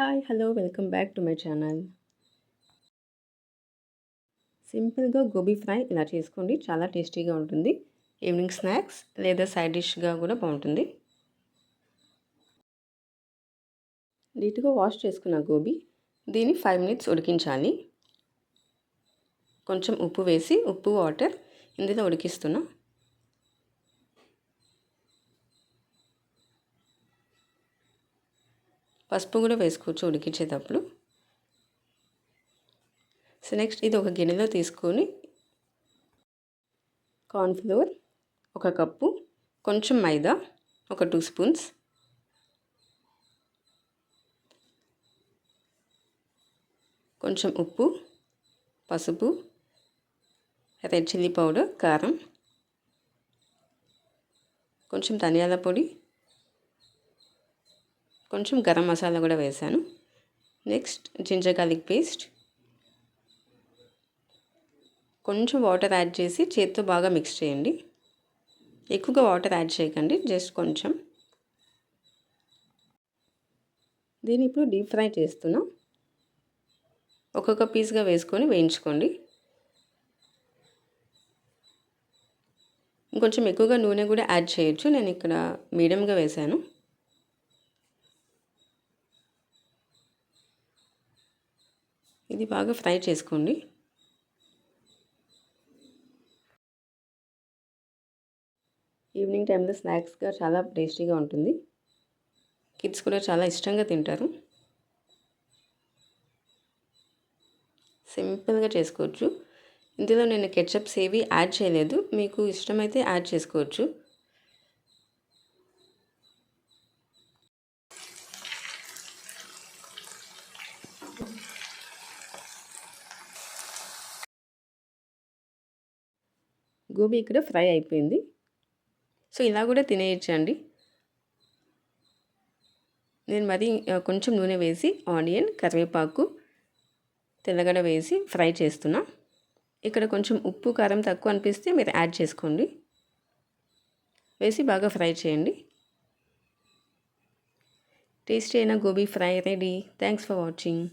Hi hello welcome back to my channel సింపుల్గా gobi fry ఇలా చేసుకోండి చాలా టేస్టీగా ఉంటుంది. ఈవినింగ్ స్నాక్స్ లేదా సైడ్ డిష్గా కూడా బాగుంటుంది. నీట్గా వాష్ చేసుకున్న గోబీ దీన్ని ఫైవ్ మినిట్స్ ఉడికించాలి. కొంచెం ఉప్పు వేసి ఉప్పు వాటర్ ఇందులో ఉడికిస్తున్నా పసుపు కూడా వేసుకోవచ్చు ఉడికించేటప్పుడు. సో నెక్స్ట్ ఇది ఒక గిన్నెలో తీసుకొని కార్న్ఫ్లోర్ ఒక కప్పు కొంచెం మైదా ఒక టూ స్పూన్స్ కొంచెం ఉప్పు పసుపు రెడ్ చిల్లీ పౌడర్ కారం కొంచెం ధనియాల పొడి కొంచెం గరం మసాలా కూడా వేసాను. Next ginger garlic paste. కొంచెం వాటర్ యాడ్ చేసి చేత్తో బాగా మిక్స్ చేయండి. ఎక్కువగా వాటర్ యాడ్ చేయకండి జస్ట్ కొంచెం. దీన్ని ఇప్పుడు డీప్ ఫ్రై చేస్తున్నాం. ఒక్కొక్క పీస్గా వేసుకొని వేయించుకోండి. ఇంకొంచెం ఎక్కువగా నూనె కూడా యాడ్ చేయొచ్చు. నేను ఇక్కడ మీడియంగా వేసాను. ఇది బాగా ఫ్రై చేసుకోండి. ఈవినింగ్ టైంలో స్నాక్స్గా చాలా టేస్టీగా ఉంటుంది. కిడ్స్ కూడా చాలా ఇష్టంగా తింటారు. సింపుల్గా చేసుకోవచ్చు. ఇందులో నేను కెచప్స్ ఏవి యాడ్ చేయలేదు. మీకు ఇష్టమైతే యాడ్ చేసుకోవచ్చు. గోబీ ఇక్కడ ఫ్రై అయిపోయింది. సో ఇలా కూడా తినేయచ్చండి. నేను మరి కొంచెం నూనె వేసి ఆనియన్ కరివేపాకు తెల్లగడ వేసి ఫ్రై చేస్తున్నా. ఇక్కడ కొంచెం ఉప్పు కారం తక్కువ అనిపిస్తే మీరు యాడ్ చేసుకోండి. వేసి బాగా ఫ్రై చేయండి. టేస్టీ అయిన gobi fry ready. Thanks for watching.